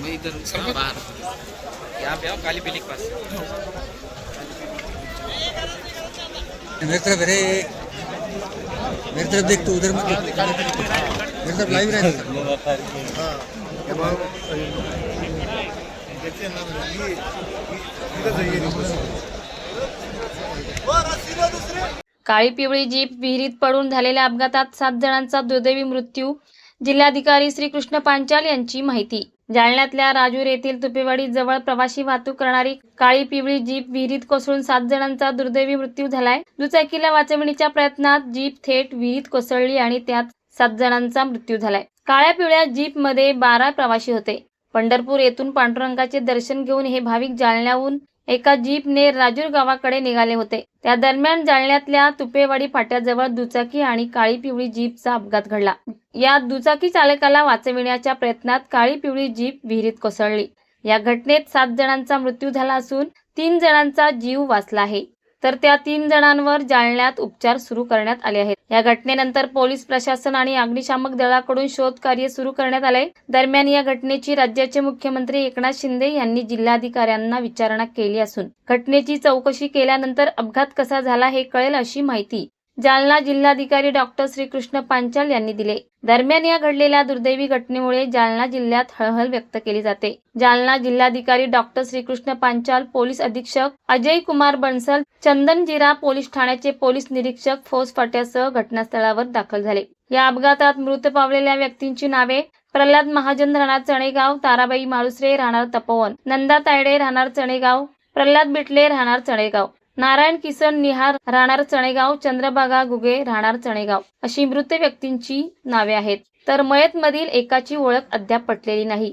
बाहर। यहाँ पे आओ काली पीली के पास। मेरी तरफ अरे मेरी तरफ देख तू उधर मत मेरी तरफ लाइव रहता काळी पिवळी जीप विहिरीत पडून झालेल्या अपघातात सात जणांचा दुर्दैवी मृत्यू. जिल्हाधिकारी श्री कृष्ण पांचाल यांची माहिती. जालन्यातल्या राजूर येथील तुपेवाडी जवळ प्रवाशी वाहतूक करणारी काळी पिवळी जीप विहिरीत कोसळून सात जणांचा दुर्दैवी मृत्यू झालाय. दुचाकीला वाचवण्याच्या प्रयत्नात जीप थेट विहिरीत कोसळली आणि त्यात सात जणांचा मृत्यू झालाय. काळ्या पिवळ्या जीपमध्ये बारा प्रवासी होते. पंढरपूर येथून पांडुरंगाचे दर्शन घेऊन हे भाविक जालन्याहून एका जीपने राजूर गावाकडे निघाले होते. त्या दरम्यान जालन्यातल्या तुपेवाडी फाट्याजवळ दुचाकी आणि काळी पिवळी जीपचा अपघात घडला. या दुचाकी चालकाला वाचविण्याच्या प्रयत्नात काळी पिवळी जीप विहिरीत कोसळली. या घटनेत सात जणांचा मृत्यू झाला असून तीन जणांचा जीव वाचला आहे. तर त्या तीन जणांवर जालन्यात उपचार सुरू करण्यात आले आहेत. या घटनेनंतर पोलीस प्रशासन आणि अग्निशामक दलाकडून शोध कार्य सुरू करण्यात आले. दरम्यान या घटनेची राज्याचे मुख्यमंत्री एकनाथ शिंदे यांनी जिल्हाधिकाऱ्यांना विचारणा केली असून घटनेची चौकशी केल्यानंतर अपघात कसा झाला हे कळेल अशी माहिती जालना जिल्हाधिकारी डॉक्टर श्रीकृष्ण पांचाल यांनी दिले. दरम्यान या घडलेल्या दुर्दैवी घटनेमुळे जालना जिल्ह्यात हळहळ व्यक्त केली जाते. जालना जिल्हाधिकारी डॉक्टर श्रीकृष्ण पांचाल पोलीस अधीक्षक अजय कुमार बन्सल चंदनजिरा पोलीस ठाण्याचे पोलीस निरीक्षक फौज फाट्यासह घटनास्थळावर दाखल झाले. या अपघातात मृत पावलेल्या व्यक्तींची नावे प्रल्हाद महाजन राहणार चणेगाव ताराबाई माळुसरे राहणार तपोवन नंदा तायडे राहणार चणेगाव प्रल्हाद बिटले राहणार चणेगाव. नारायण किसन निहार राहणार चणेगाव चंद्रभागा गुगे राहणार चणेगाव अशी मृत व्यक्तींची नावे आहेत. तर मयत मधील एकाची ओळख अद्याप पटलेली नाही.